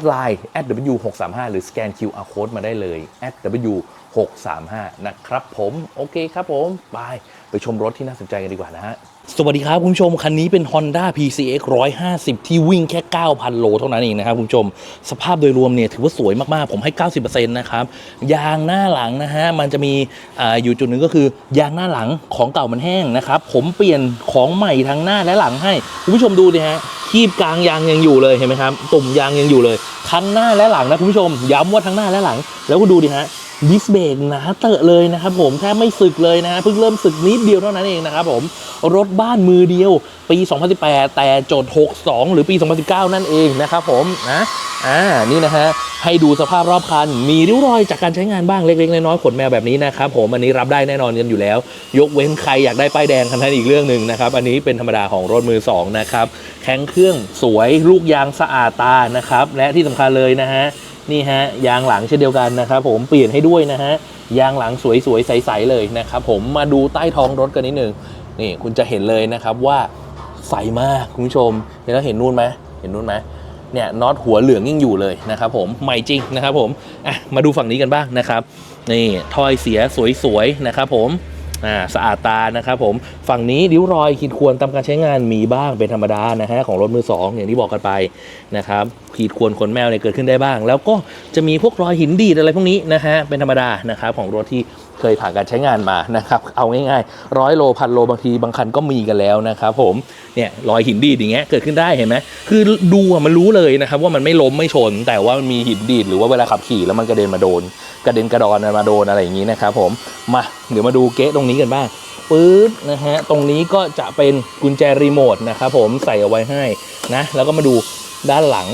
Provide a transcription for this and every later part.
ดไลน์ @w635 หรือสแกน QR code มาได้เลย @w635 นะครับผม โอเคครับผม บาย ไปชมรถที่น่าสนใจกันดีกว่านะฮะ สวัสดีครับคุณผู้ชม คันนี้เป็น Honda PCX 150 ที่วิ่งแค่ 9,000 โลเท่านั้นเองนะครับคุณผู้ชม สภาพโดยรวมเนี่ยถือว่าสวยมาก ๆ ผมให้ 90%นะครับ ยางหน้าหลังนะฮะ มันจะมีออยู่จุดหนึ่งก็คือยางหน้าหลังของเก่ามันแห้งนะครับ ผมเปลี่ยนของใหม่ทั้งหน้าและหลังให้ คุณผู้ชมดูดิฮะคีบกลางยางยังอยู่เลยเห็นไหมครับตุ่มยางยังอยู่เลยทั้งหน้าและหลังนะคุณผู้ชม ย้ำว่าทั้งหน้าและหลัง แล้วคุณดูดิฮะ ดิสเบรกหนาเตอะเลยนะครับผมแทบไม่สึกเลยนะฮะเพิ่งเริ่มสึกนิดเดียวเท่านั้นเองนะครับผมรถบ้านมือเดียว ปี 2018 แต่โจทย์62 หรือปี 2019 นั่นเองนะครับผมนะอ่านี่นะฮะให้ดูสภาพรอบคัน มีริ้วรอยจากการใช้งานบ้างเล็กๆน้อยๆขนแมวแบบนี้นะครับผมอันนี้รับได้แน่นอนกันอยู่แล้ว ยกเว้นใครอยากได้ป้ายแดงคันนั้นอีกเรื่องหนึ่งนะครับอันนี้เป็นธรรมดาของรถมือสองนะครับ แข็งเครื่องสวยลูกยางสะอาดตานะครับ และที่สำคัญเลยนะฮะนี่ฮะยางหลังเช่นเดียวกันนะครับ ผมเปลี่ยนให้ด้วยนะฮะยางหลังสวยๆใสๆเลยนะครับ ผมมาดูใต้ท้องรถกันนิดหนึ่งนี่คุณจะเห็นเลยนะครับว่าใสมากคุณผู้ชมเห็นแล้วเห็นนู่นไหมเห็นนู่นไหมเนี่ยน็อตหัวเหลืองยิ่งอยู่เลยนะครับผมใหม่จริงนะครับผมอะมาดูฝั่งนี้กันบ้างนะครับนี่ถ้อยเสียสวยๆนะครับผม อ่าสะอาดตานะครับผมฝั่งนี้ริ้วรอยขีดข่วนตามการใช้งานมีบ้างเป็นธรรมดานะฮะของรถมือสองอย่างที่บอกกันไปนะครับขีดข่วนขนแมวเนี่ยเกิดขึ้นได้บ้าง แล้วก็จะมีพวกรอยหินดีดอะไรพวกนี้นะฮะเป็นธรรมดานะครับของรถที่ เคยผ่านการใช้งานมานะครับเอาง่ายๆร้อยโลพันโลบางทีบางคันก็มีกันแล้วนะครับผมเนี่ยรอยหินดีดอย่างเงี้ยเกิดขึ้นได้เห็นไหมคือดูอะมันรู้เลยนะครับว่ามันไม่ล้มไม่ชน แต่ว่ามันมีหินดีดหรือว่าเวลาขับขี่แล้วมันกระเด็นมาโดน กระเด็นกระดอนมาโดนอะไรอย่างนี้นะครับผมมาเดี๋ยวมาดูเก๊ะตรงนี้กันบ้างปื๊ดนะฮะตรงนี้ก็จะเป็นกุญแจรีโมทนะครับผมใส่เอาไว้ให้นะแล้วก็มาดูด้านหลัง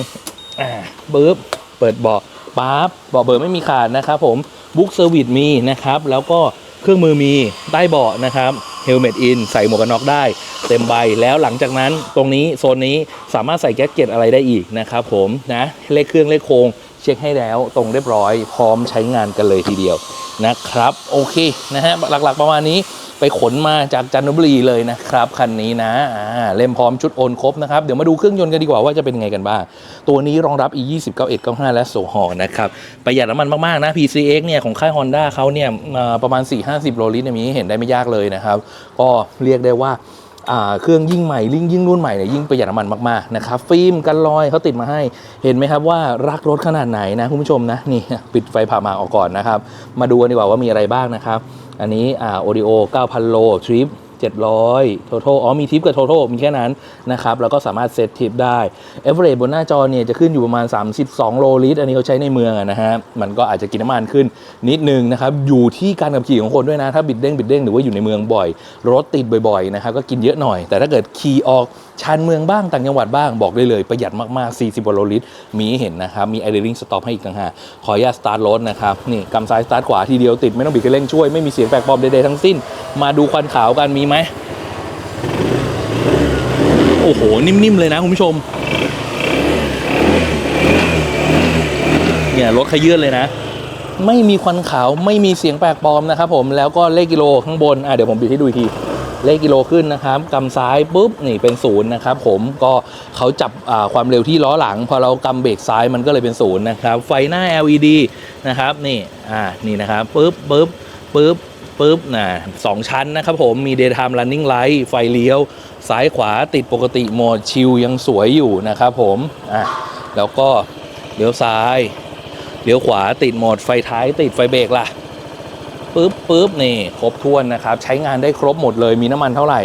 อ่าปึ๊บเปิดเบาะปั๊บเบาะเบอร์ไม่มีขาดนะครับผม บุ๊กเซอร์วิสมีนะครับ แล้วก็เครื่องมือมีใต้เบาะนะครับเฮลเมตอินใส่หมวกกันน็อกได้ เต็มใบแล้วหลังจากนั้นตรงนี้โซนนี้สามารถใส่แก๊สเก็ตอะไรได้อีกนะครับผมนะเลขเครื่องเลขโครงเช็คให้แล้วตรงเรียบร้อย พร้อมใช้งานกันเลยทีเดียว นะครับ โอเคนะฮะหลักๆประมาณนี้ไปขนมาจากจันทบุรีเลยนะครับคันนี้นะอ่าเล่มพร้อมชุดโอนครบนะครับ เดี๋ยวมาดูเครื่องยนต์กันดีกว่าว่าจะเป็นไงกันบ้าง ตัวนี้รองรับ e 2 9 1 9 5และโซฮอนะครับ ประหยัดน้ำมันมาก ๆ นะ PCX เนี่ย ของค่าย Honda เขาเนี่ยประมาณ 4-50 โลลิตรเนี่ยมีเห็นได้ไม่ยากเลยนะครับ ก็เรียกได้ว่า เครื่องยิ่งใหม่ยิ่งยิ่งรุ่นใหม่เนี่ยยิ่งประหยัดน้ำมันมากๆนะครับฟิล์มกันรอยเขาติดมาให้เห็นไหมครับว่ารักรถขนาดไหนนะคุณผู้ชมนะนี่ปิดไฟผ่ามาออกก่อนนะครับ มาดูกันดีกว่าว่ามีอะไรบ้างนะครับ อันนี้อ่าโอดิโอ9,000 โลทริป 700 total อ๋อมีทิปกับ total มีแค่นั้นนะครับ แล้วก็สามารถเซตทิปได้ a v e r a g e บนหน้าจอเนี่ยจะขึ้นอยู่ประมาณ 32 โลลิตร อันนี้เขาใช้ในเมืองนะฮะ มันก็อาจจะกินน้ำมันขึ้นนิดนึงนะครับ อยู่ที่การขับขี่ของคนด้วยนะ ถ้าบิดเด้งบิดเด้งหรือว่าอยู่ในเมืองบ่อย รถติดบ่อยๆนะครับ ก็กินเยอะหน่อย แต่ถ้าเกิดขี่ออก ชานเมืองบ้างต่างจังหวัดบ้างบอกได้เลยประหยัดมากๆ 40กว่าโลลิตร มีเห็นนะครับ มี i d l i n g stop ให้อีกต่างหากขออนุญาตสตาร์ทรถนะครับ นี่กำซ้ายสตาร์ทขวาทีเดียวติด ไม่ต้องบิดเร่งช่วย ไม่มีเสียงแปลกปลอมใดๆทั้งสิ้น มาดูควันขาวกันมีไหมโอ้โห นิ่ม ๆ เลยนะ คุณผู้ชม เนี่ย รถขยื่นเลยนะ ไม่มีควันขาวไม่มีเสียงแปลกปลอมนะครับผมแล้วก็เลขกิโลข้างบนอะเดี๋ยวผมบิดให้ดูอีกที เลขกิโลขึ้นนะครับกำซ้ายปุ๊บนี่เป็นศูนย์นะครับผมก็เขาจับความเร็วที่ล้อหลัง พอเรากำเบรกซ้ายมันก็เลยเป็นศูนย์นะครับไฟหน้า LED นะครับนี่อ่านี่นะครับปุ๊บปุ๊บปุ๊บปุ๊บนะสองชั้นนะครับผมมี daytime running light ไฟเลี้ยว ซ้ายขวาติดปกติโหมดชิลยังสวยอยู่นะครับผมอะแล้วก็เลี้ยวซ้ายเลี้ยวขวาติดโหมดไฟท้ายติดไฟเบรกล่ะ ปึ๊บปึ๊บนี่ครบถ้วนนะครับ ใช้งานได้ครบหมดเลย มีน้ำมันเท่าไหร่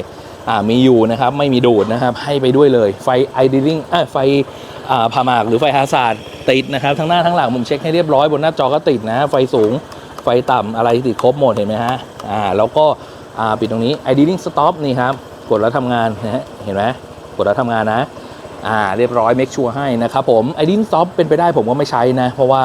อ่ามีอยู่นะครับ ไม่มีดูดนะครับ ให้ไปด้วยเลย ไฟไอดิลิงอ่าไฟอ่าพาหมากหรือไฟฮาซาร์ดติดนะครับ ทั้งหน้าทั้งหลังผมเช็คให้เรียบร้อยบนหน้าจอก็ติดนะ ไฟสูง ไฟต่ำอะไรติดครบหมดเห็นไหมฮะอ่าแล้วก็อ่าปิดตรงนี้ idling stop นี่ครับ กดแล้วทำงานนะฮะเห็นไหมกดแล้วทำงานนะ อ่าเรียบร้อยเมคชัวร์ให้นะครับผมไอดินซอฟเป็นไปได้ผมก็ไม่ใช้นะ เพราะว่า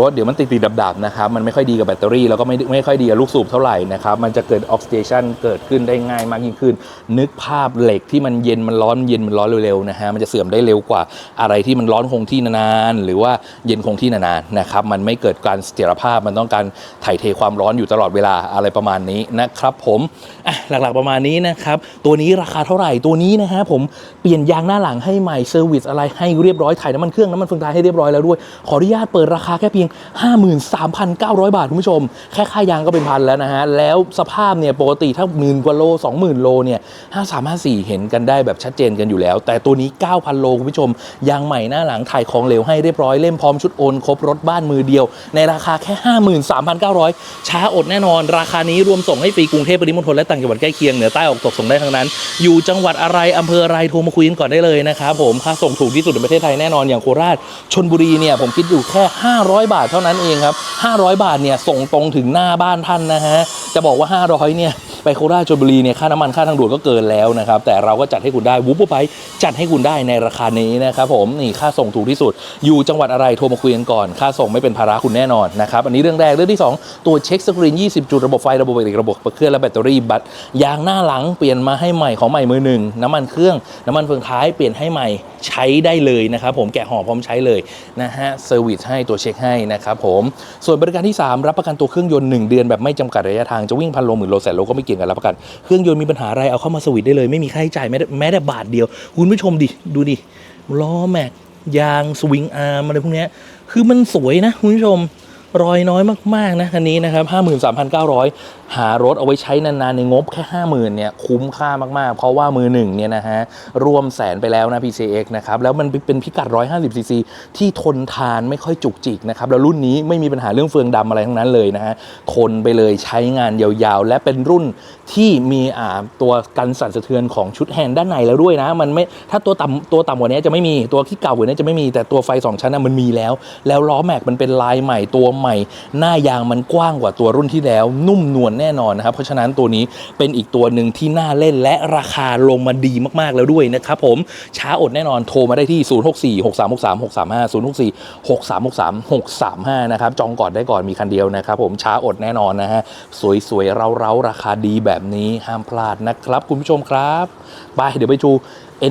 รถเดี๋ยวมันติดติดดับดับๆนะครับ มันไม่ค่อยดีกับแบตเตอรี่ แล้วก็ไม่ไม่ค่อยดีกับลูกสูบเท่าไหร่นะครับ มันจะเกิดออกซิเดชันเกิดขึ้นได้ง่ายมากยิ่งขึ้น นึกภาพเหล็กที่มันเย็นมันร้อนเย็นมันร้อนเร็วๆนะฮะมันจะเสื่อมได้เร็วกว่าอะไรที่มันร้อนคงที่นานๆหรือว่าเย็นคงที่นานๆนะครับมันไม่เกิดการเสถียรภาพมันต้องการถ่ายเทความร้อนอยู่ตลอดเวลาอะไรประมาณนี้นะครับผมอะหลักๆประมาณนี้นะครับตัวนี้ราคาเท่าไหร่ตัวนี้นะฮะผมเปลี่ยนยางหน้าหลังให้ใหม่เซอร์วิสอะไรให้เรียบร้อยถ่ายน้ำมันเครื่องน้ำมันเฟืองท้ายให้เรียบร้อยแล้วด้วย ขออนุญาตเปิดราคาแค่เพียง 53,900 บาทคุณผู้ชม แค่ค่ายางก็เป็นพันแล้วนะฮะ แล้วสภาพเนี่ยปกติถ้าหมื่นกว่าโล 20,000 โลเนี่ย5354 เห็นกันได้แบบชัดเจนกันอยู่แล้ว แต่ตัวนี้ 9,000 โลคุณผู้ชมยางใหม่หน้าหลังถ่ายของเหลวให้เรียบร้อยเล่มพร้อมชุดโอนครบรถบ้านมือเดียว ในราคาแค่ 53,900 ช้าอดแน่นอน ราคานี้รวมส่งให้ฟรีกรุงเทพปริมณฑลและต่างจังหวัดใกล้เคียงเหนือใต้ออกตกส่งได้ทั้งนั้น อยู่จังหวัดอะไรอำเภออะไรโทรมาคุยกันก่อนได้เลยนะครับผมค่าส่งถูกที่สุดในประเทศไทยแน่นอนอย่างโคราชชนบุรีเนี่ยผมคิดอยู่แค่ 500 บาทเท่านั้นเองครับ500 บาทเนี่ยส่งตรงถึงหน้าบ้านท่านนะฮะจะบอกว่า 500เนี่ย ไปโคราชชลบุรีเนี่ยค่าน้ำมันค่าทางด่วนก็เกินแล้วนะครับ แต่เราก็จัดให้คุณได้วูบไปจัดให้คุณได้ในราคานี้นะครับผมนี่ค่าส่งถูกที่สุด อยู่จังหวัดอะไรโทรมาคุยกันก่อน ค่าส่งไม่เป็นภาระคุณแน่นอนนะครับอันนี้เรื่องแรกเรื่องที่ 2 ตัวเช็คสกรีน 20 จุดระบบไฟระบบเบรกระบบเครื่องและแบตเตอรี่บัตรยางหน้าหลังเปลี่ยนมาให้ใหม่ของใหม่มือหนึ่งน้ำมันเครื่องน้ำมันเฟืองท้ายเปลี่ยนให้ใหม่ใช้ได้เลยนะครับผมแกะห่อพร้อมใช้เลยนะฮะเซอร์วิสให้ตัวเช็คให้นะครับผมส่วนบริการที่ 3 รับประกันตัวเครื่องยนต์1เดือนแบบไม่จำกัดระยะทางจะวิ่งพันโลหมื่นโลแสนโลก็ไม่เกี่ยงกันรับประกัน เครื่องยนต์มีปัญหาอะไรเอาเข้ามาสวิตได้เลย ไม่มีค่าใช้จ่ายแม้แต่แม้แต่บาทเดียว คุณผู้ชมดิดูดิล้อแม็กยางสวิงอาร์มอะไรพวกนี้คือมันสวยนะคุณผู้ชมรอยน้อยมากๆนะคันนี้นะครับ 53,900 หารถเอาไว้ใช้นานๆ ในงบแค่ 50,000เนี่ยคุ้มค่ามากๆ เพราะว่ามือหนึ่งเนี่ยนะฮะรวมแสนไปแล้วนะ PCX นะครับ แล้วมันเป็นพิกัด 150cc ที่ทนทานไม่ค่อยจุกจิกนะครับ แล้วรุ่นนี้ไม่มีปัญหาเรื่องเฟืองดำอะไรทั้งนั้นเลยนะฮะทนไปเลยใช้งานยาวๆ และเป็นรุ่นที่มีอ่าตัวกันสั่นสะเทือนของชุดแฮนด์ด้านในแล้วด้วยนะมันไม่ถ้าตัวต่ำตัวต่ำกว่านี้จะไม่มีตัวที่เก่ากว่านี้จะไม่มีแต่ตัวไฟ 2 ชั้นนะมันมีแล้ว แล้วล้อแม็กมันเป็นลายใหม่ตัวใหม่ หน้ายางมันกว้างกว่าตัวรุ่นที่แล้วนุ่มนวลแน่นอนนะครับ เพราะฉะนั้นตัวนี้เป็นอีกตัวหนึ่งที่น่าเล่นและราคาลงมาดีมากๆแล้วด้วยนะครับผมช้าอดแน่นอนโทรมาได้ที่ 064 6363 635 064 6363 635 นะครับ จองก่อนได้ก่อนมีคันเดียวนะครับผมช้าอดแน่นอนนะฮะ สวยๆ เร้าๆ ราคาดีแบบนี้ห้ามพลาดนะครับ คุณผู้ชมครับ ไปเดี๋ยวไปดู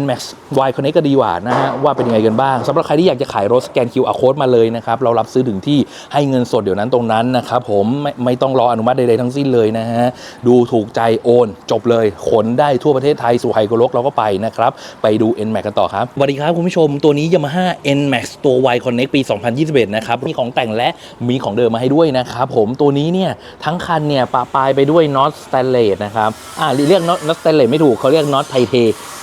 NMAX Y Connect ก็ดีกว่านะฮะว่าเป็นยังไงกันบ้างสำหรับใครที่อยากจะขายรถสแกน QR Code มาเลยนะครับ เรารับซื้อถึงที่ให้เงินสดเดี๋ยวนั้นตรงนั้นนะครับผมไม่ไม่ต้องรออนุมัติใดๆทั้งสิ้นเลยนะฮะดูถูกใจโอน จบเลยขนได้ทั่วประเทศไทยสู่ไฮโกลกเราก็ไปนะครับไปดู NMAX กันต่อครับสวัสดีครับคุณผู้ชมตัวนี้ Yamaha NMAX ตัว Y Connect ปี 2021 นะครับมีของแต่งและมีของเดิมมาให้ด้วยนะครับผมตัวนี้เนี่ยทั้งคันเนี่ยปะปลายไปด้วยน็อตสแตนเลสนะครับอ่าเรียกน็อตสแตนเลสไม่ถูกเขาเรียกน็อตไทเท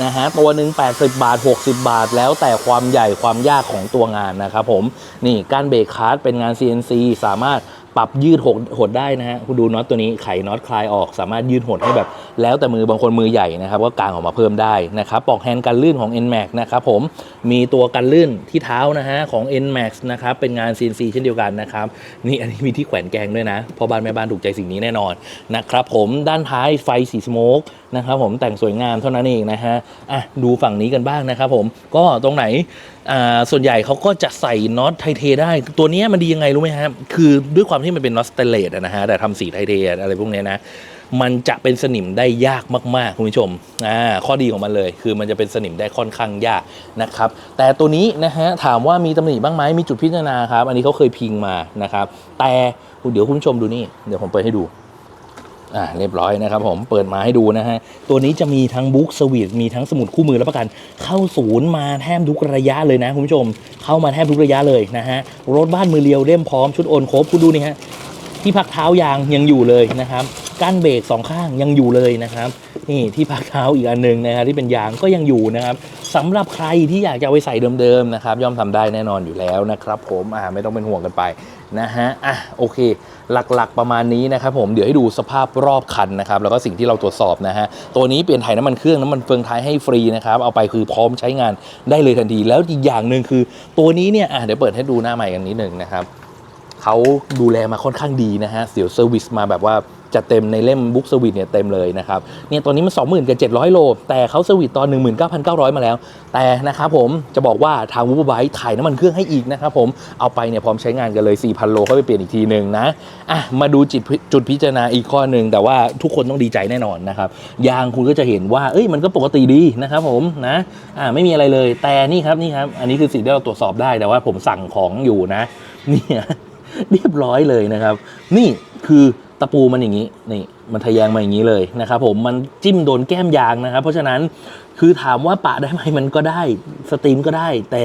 นะฮะตัวหนึ่ง80 บาท 60 บาท แล้วแต่ความใหญ่ความยากของตัวงานนะครับผมนี่การเบรกคาร์ดเป็นงาน CNC สามารถ ปรับยืดหดหดได้นะฮะคุณดูน็อตตัวนี้ไขน็อตคลายออกสามารถยืดหดให้แบบ แล้วแต่มือบางคนมือใหญ่นะครับก็กางออกมาเพิ่มได้นะครับปลอกแฮนด์กันลื่นของ NMAX นะครับผมมีตัวกันลื่นที่เท้านะฮะของ NMAX นะครับเป็นงาน CNC เช่นเดียวกันนะครับนี่อันนี้มีที่แขวนแกงด้วยนะพอบ้านแม่บ้านถูกใจสิ่งนี้แน่นอนนะครับผมด้านท้ายไฟสีสโมกนะครับผมแต่งสวยงามเท่านั้นเองนะฮะอะดูฝั่งนี้กันบ้างนะครับผมก็ตรงไหน ส่วนใหญ่เขาก็จะใส่น็อตไทเทได้ ตัวนี้มันดียังไงรู้ไหมครับคือด้วยความที่มันเป็นน็อตสเตเลสอะนะฮะ แต่ทำสีไทเทอะไรพวกเนี้ยนะ มันจะเป็นสนิมได้ยากมาก ๆ คุณผู้ชม อ่า ข้อดีของมันเลย คือมันจะเป็นสนิมได้ค่อนข้างยากนะครับ แต่ตัวนี้นะฮะ ถามว่ามีตำหนิบ้างไหมมีจุดพิจารณาครับ อันนี้เขาเคยพิงมานะครับ แต่เดี๋ยวคุณผู้ชมดูนี่ เดี๋ยวผมเปิดให้ดู อ่าเรียบร้อยนะครับผมเปิดมาให้ดูนะฮะ ตัวนี้จะมีทั้งบุ๊กสวีทมีทั้งสมุดคู่มือรับประกันเข้าศูนย์มาแทบทุกระยะเลยนะคุณผู้ชม เข้ามาแทบทุกระยะเลยนะฮะ รถบ้านมือเรียวเล่มพร้อมชุดโอนครบคุณดูนี่ฮะ ที่พักเท้ายางยังอยู่เลยนะครับก้านเบรกสองข้างยังอยู่เลยนะครับนี่ที่พักเท้าอีกอันหนึ่งนะครับที่เป็นยางก็ยังอยู่นะครับ สำหรับใครที่อยากจะเอาไปใส่เดิมๆนะครับย่อมทำได้แน่นอนอยู่แล้วนะครับผมอ่าไม่ต้องเป็นห่วงกันไปนะฮะอะโอเค หลักๆประมาณนี้นะครับผมเดี๋ยวให้ดูสภาพรอบคันนะครับแล้วก็สิ่งที่เราตรวจสอบนะฮะตัวนี้เปลี่ยนถ่ายน้ำมันเครื่องน้ำมันเฟืองท้ายให้ฟรีนะครับเอาไปคือพร้อมใช้งานได้เลยทันที แล้วอีกอย่างหนึ่งคือ ตัวนี้เนี่ยอะเดี๋ยวเปิดให้ดูหน้าใหม่กันนิดหนึ่งนะครับเขาดูแลมาค่อนข้างดีนะฮะเสียวเซอร์วิสมาแบบว่า จะเต็มในเล่มบุ๊กเซอร์วิสเนี่ยเต็มเลยนะครับเนี่ยตอนนี้มัน 20,000กับ700 โล แต่เขาเซอร์วิสตอน 19,900 มาแล้ว แต่นะครับผมจะบอกว่าทางวูบไบถ่ายน้ำมันเครื่องให้อีกนะครับผมเอาไปเนี่ยพร้อมใช้งานกันเลย 4,000 โลเข้าไปเปลี่ยนอีกทีหนึ่งนะอะมาดูจุดจุดพิจารณาอีกข้อหนึ่งแต่ว่าทุกคนต้องดีใจแน่นอนนะครับยางคุณก็จะเห็นว่าเอ้ยมันก็ปกติดีนะครับผมนะอ่าไม่มีอะไรเลยแต่นี่ครับนี่ครับอันนี้คือสิ่งที่เราตรวจสอบได้แต่ว่าผมสั่งของอยู่นะเนี่ยเรียบร้อยเลยนะครับ นี่คือ ตะปูมันอย่างนี้นี่มันทะแยงมาอย่างนี้เลยนะครับผมมันจิ้มโดนแก้มยางนะครับ เพราะฉะนั้นคือถามว่าปะได้ไหมมันก็ได้สตรีมก็ได้ แต่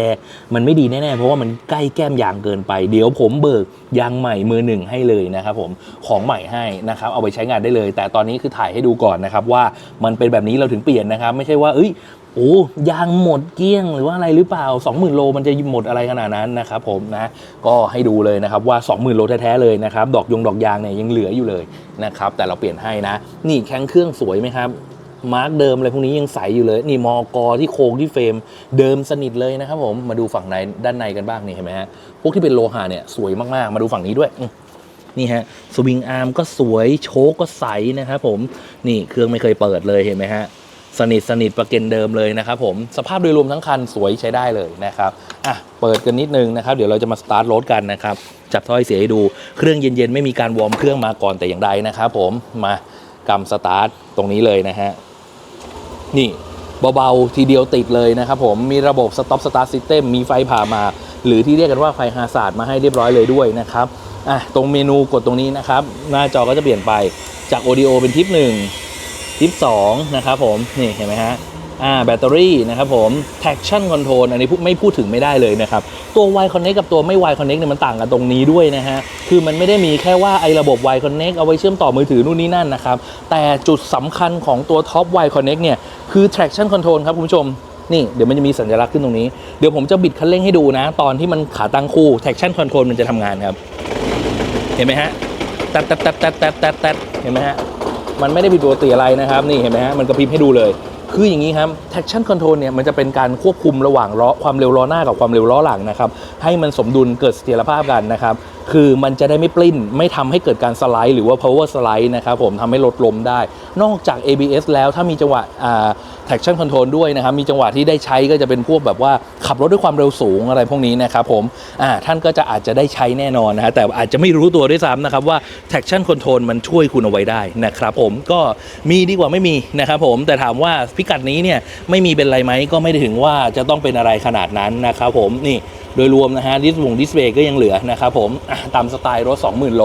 มันไม่ดีแน่ๆเพราะว่ามันใกล้แก้มยางเกินไป เดี๋ยวผมเบิกยางใหม่มือหนึ่งให้เลยนะครับผมของใหม่ให้นะครับเอาไปใช้งานได้เลย แต่ตอนนี้คือถ่ายให้ดูก่อนนะครับว่ามันเป็นแบบนี้เราถึงเปลี่ยนนะครับ ไม่ใช่ว่าเอ้ย โอ้ยางหมดเกลี้ยงหรือว่าอะไรหรือเปล่า 20,000 โลมันจะหมดอะไรขนาดนั้นนะครับผมนะก็ให้ดูเลยนะครับว่า 20,000 โลแท้ๆเลยนะครับดอกยงดอกยางเนี่ยยังเหลืออยู่เลยนะครับแต่เราเปลี่ยนให้นะ นี่แข้งเครื่องสวยไหมครับมาร์กเดิมอะไรพวกนี้ยังใสอยู่เลย นี่มอกอที่โครงที่เฟรมเดิมสนิทเลยนะครับผมมาดูฝั่งในด้านในกันบ้างนี่เห็นไหมฮะพวกที่เป็นโลหะเนี่ยสวยมากๆ มาดูฝั่งนี้ด้วยนี่ฮะสวิงอาร์มก็สวยโชคก็ใสนะครับผมนี่เครื่องไม่เคยเปิดเลยเห็นไหมฮะ สนิทสนิทประเก็นเดิมเลยนะครับผมสภาพโดยรวมทั้งคันสวยใช้ได้เลยนะครับอะเปิดกันนิดนึงนะครับเดี๋ยวเราจะมาสตาร์ทรถกันนะครับจับถ้อยเสียให้ดูเครื่องเย็นๆ ไม่มีการวอร์มเครื่องมาก่อนแต่อย่างใดนะครับผมมากำสตาร์ทตรงนี้เลยนะฮะนี่เบาๆ ทีเดียวติดเลยนะครับผมมีระบบ Stop Start System มีไฟผ่ามา หรือที่เรียกกันว่าไฟฮาซาดมาให้เรียบร้อยเลยด้วยนะครับอะตรงเมนูกดตรงนี้นะครับ หน้าจอก็จะเปลี่ยนไปจาก Audio เป็นทิป1 ทิป2นะครับผม นี่เห็นไหมฮะอ่าแบตเตอรี่นะครับผม traction control อันนี้ไม่พูดถึงไม่ได้เลยนะครับ ตัว Y Connect กับตัวไม่ Y Connect เนี่ยมันต่างกันตรงนี้ด้วยนะฮะ คือมันไม่ได้มีแค่ว่าไอ้ระบบ Y Connect เอาไว้เชื่อมต่อมือถือนู่นนี่นั่นนะครับ แต่จุดสำคัญของตัว Top Y Connect เนี่ย คือ traction control ครับคุณผู้ชมนี่เดี๋ยวมันจะมีสัญลักษณ์ขึ้นตรงนี้ เดี๋ยวผมจะบิดคันเร่งให้ดูนะ ตอนที่มันขาตั้งคู่ traction control มันจะทำงานครับ เห็นไหมฮะแตดแตดแตดแตดแตดแตดแตดเห็นไหมฮะ มันไม่ได้ผิดปกติอะไรนะครับนี่เห็นไหมฮะมันกระพริบให้ดูเลย คืออย่างนี้ครับ traction control เนี่ยมันจะเป็นการควบคุมระหว่างล้อความเร็วล้อหน้ากับความเร็วล้อหลังนะครับให้มันสมดุลเกิดเสถียรภาพกันนะครับคือมันจะได้ไม่ปลิ้น ไม่ทำให้เกิดการสไลด์หรือว่า power slide นะครับผมทำให้รถล้มได้ นอกจาก ABS แล้วถ้ามีจังหวะ traction control ด้วยนะครับ มีจังหวะที่ได้ใช้ก็จะเป็นพวกแบบว่าขับรถด้วยความเร็วสูงอะไรพวกนี้นะครับผมท่านก็จะอาจจะได้ใช้แน่นอนนะฮะแต่อาจจะไม่รู้ตัวด้วยซ้ำนะครับว่า traction control มันช่วยคุณเอาไว้ได้นะครับผมก็มีดีกว่าไม่มีนะครับผมแต่ถามว่าพิกัดนี้เนี่ยไม่มีเป็นไรไหมก็ไม่ได้ถึงว่าจะต้องเป็นอะไรขนาดนั้นนะครับผมนี่โดยรวมนะฮะดิสวงดิสเบรกก็ยังเหลือนะครับผมตามสไตล์รถ 20,000 โล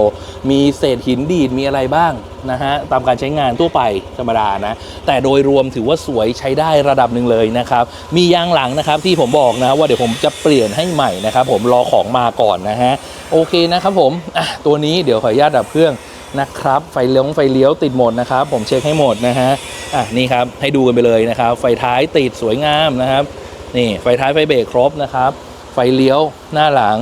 มีเศษหินดีดมีอะไรบ้างนะฮะตามการใช้งานทั่วไปธรรมดานะ แต่โดยรวมถือว่าสวยใช้ได้ระดับหนึ่งเลยนะครับ มียางหลังนะครับที่ผมบอกนะว่าเดี๋ยวผมจะเปลี่ยนให้ใหม่นะครับผมรอของมาก่อนนะฮะโอเคนะครับผมตัวนี้เดี๋ยวขออนุญาตดับเครื่องนะครับไฟเลี้ยวไฟเลี้ยวติดหมดนะครับ ผมเช็คให้หมดนะฮะอะนี่ครับให้ดูกันไปเลยนะครับ ไฟท้ายติดสวยงามนะครับ นี่ไฟท้ายไฟเบรกครบนะครับ ไฟเลี้ยวหน้าหลัง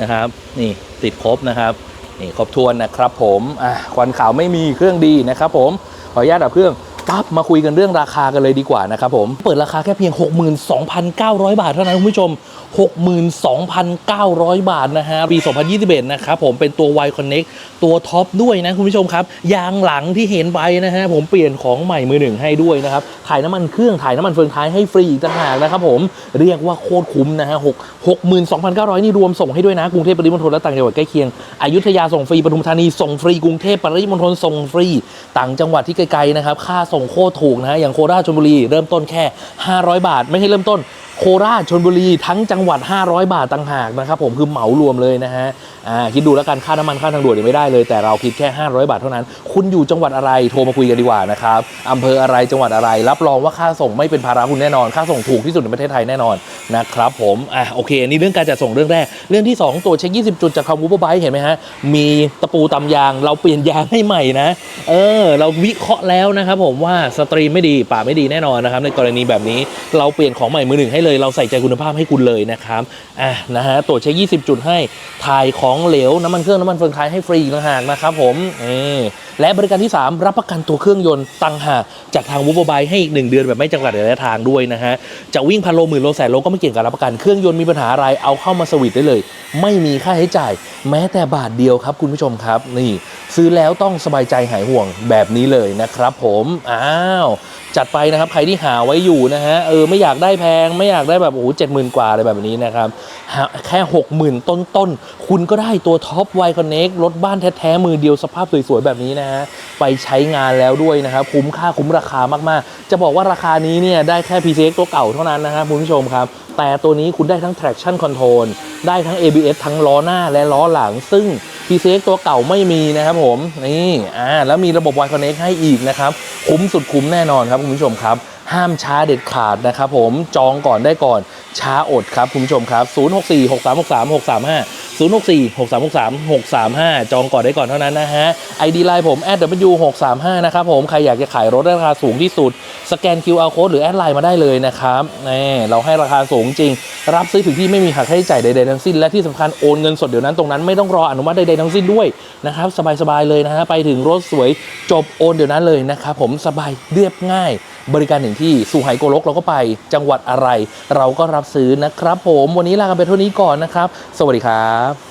นะครับ นี่ติดครบนะครับนี่ครบทวนนะครับผมอะควันขาวไม่มีเครื่องดีนะครับผมขออนุญาตดับเครื่อง ปั๊บมาคุยกันเรื่องราคากันเลยดีกว่านะครับผม เปิดราคาแค่เพียง 62,900 บาทเท่านั้นคุณผู้ชม 62,900 บาทนะฮะ ปี 2021 นะครับผมเป็นตัว Y Connect ตัวท็อปด้วยนะคุณผู้ชมครับ ยางหลังที่เห็นไปนะฮะ ผมเปลี่ยนของใหม่มือหนึ่งให้ด้วยนะครับ ถ่ายน้ำมันเครื่อง ถ่ายน้ำมันเฟืองท้ายให้ฟรีอีกต่างหากนะครับผม เรียกว่าโคตรคุ้มนะฮะ62,900 นี่รวมส่งให้ด้วยนะ กรุงเทพปริมณฑลและต่างจังหวัดใกล้เคียง อยุธยาส่งฟรี ปทุมธานีส่งฟรี กรุงเทพปริมณฑลส่งฟรี ต่างจังหวัดที่ไกลๆนะครับ ค่าส่งส่งโคตรถูกนะฮะอย่างโคราชชลบุรีเริ่มต้นแค่ 500 บาท ไม่ใช่เริ่มต้น โคราชชนบุรีทั้งจังหวัด 500 บาทต่างหากนะครับผมคือเหมารวมเลยนะฮะคิดดูแล้วกันค่าน้ำมันค่าทางด่วนเนี่ยไม่ได้เลย แต่เราคิดแค่ 500 บาทเท่านั้น คุณอยู่จังหวัดอะไรโทรมาคุยกันดีกว่านะครับอำเภออะไรจังหวัดอะไร รับรองว่าค่าส่งไม่เป็นภาระคุณแน่นอน ค่าส่งถูกที่สุดในประเทศไทยแน่นอนนะครับผมอะโอเคนี่เรื่องการจัดส่งเรื่องแรก เรื่องที่ 2 ตัวเช็ค 20 จุดจากคำวูบไบเห็นไหมฮะมีตะปูตำยางเราเปลี่ยนยางให้ใหม่นะเออเราวิเคราะห์แล้วนะครับผมว่าสตรีมไม่ดีป่าไม่ดีแน่นอนนะครับในกรณีแบบนี้เราเปลี่ยนของใหม่มือหนึ่งให้เลยเลยเราใส่ใจคุณภาพให้คุณเลยนะครับอะนะฮะตรวจเช็ค 20 จุดให้ถ่ายของเหลวน้ำมันเครื่องน้ำมันเฟืองท้ายให้ฟรีอีกต่างหากนะครับผมเออ และบริการที่ 3 รับประกันตัวเครื่องยนต์ตังหากจากทางวูบไบให้อีก1เดือนแบบไม่จำกัดระยะทางด้วยนะฮะจะวิ่งพันโลหมื่นโลแสนโลก็ไม่เกี่ยงกับรับประกันเครื่องยนต์มีปัญหาอะไรเอาเข้ามาสวิตได้เลย ไม่มีค่าใช้จ่าย แม้แต่บาทเดียวครับคุณผู้ชมครับนี่ ซื้อแล้วต้องสบายใจหายห่วงแบบนี้เลยนะครับ ผมอ้าวจัดไปนะครับใครที่หาไว้อยู่นะฮะเออไม่อยากได้แพง ไม่อยากได้แบบโอ้โหเจ็ดหมื่นกว่าอะไรแบบนี้นะครับหาแค่หกหมื่นต้นๆคุณก็ได้ตัวท็อปไวคอนเน็กรถบ้านแท้ๆมือเดียวสภาพสวยๆแบบนี้นะฮะไปใช้งานแล้วด้วยนะครับคุ้มค่าคุ้มราคามากๆ จะบอกว่าราคานี้เนี่ยได้แค่ PCX ตัวเก่าเท่านั้นนะครับคุณผู้ชมครับ แต่ตัวนี้คุณได้ทั้ง traction control ได้ทั้ง ABS ทั้งล้อหน้าและล้อหลัง ซึ่ง PCX ตัวเก่าไม่มีนะครับผมนี่อ่าแล้วมีระบบ Y Connect ให้อีกนะครับคุ้มสุดคุ้มแน่นอนครับคุณผู้ชมครับห้ามช้าเด็ดขาดนะครับผมจองก่อนได้ก่อนช้าอดครับคุณผู้ชมครับ 064 6363 635 064 6363 635 จองก่อนได้ก่อนเท่านั้นนะฮะ ID ไลน์ผม @w635 นะครับผม ใครอยากจะขายรถราคาสูงที่สุด สแกน QR code หรือแอดไลน์มาได้เลยนะครับนี่เราให้ราคาสูงจริง รับซื้อถึงที่ไม่มีหักค่าใช้จ่ายใดๆทั้งสิ้น และที่สำคัญโอนเงินสดเดี๋ยวนั้นตรงนั้นไม่ต้องรออนุมัติใดๆทั้งสิ้นด้วยนะครับสบายๆเลยนะฮะไปถึงรถสวยจบโอนเดี๋ยวนั้นเลยนะครับผมสบายเรียบง่าย บริการถึงที่สุไหโกลกเราก็ไปจังหวัดอะไร เราก็รับซื้อนะครับ ผมวันนี้ลากันไปเท่านี้ก่อนนะครับ สวัสดีครับ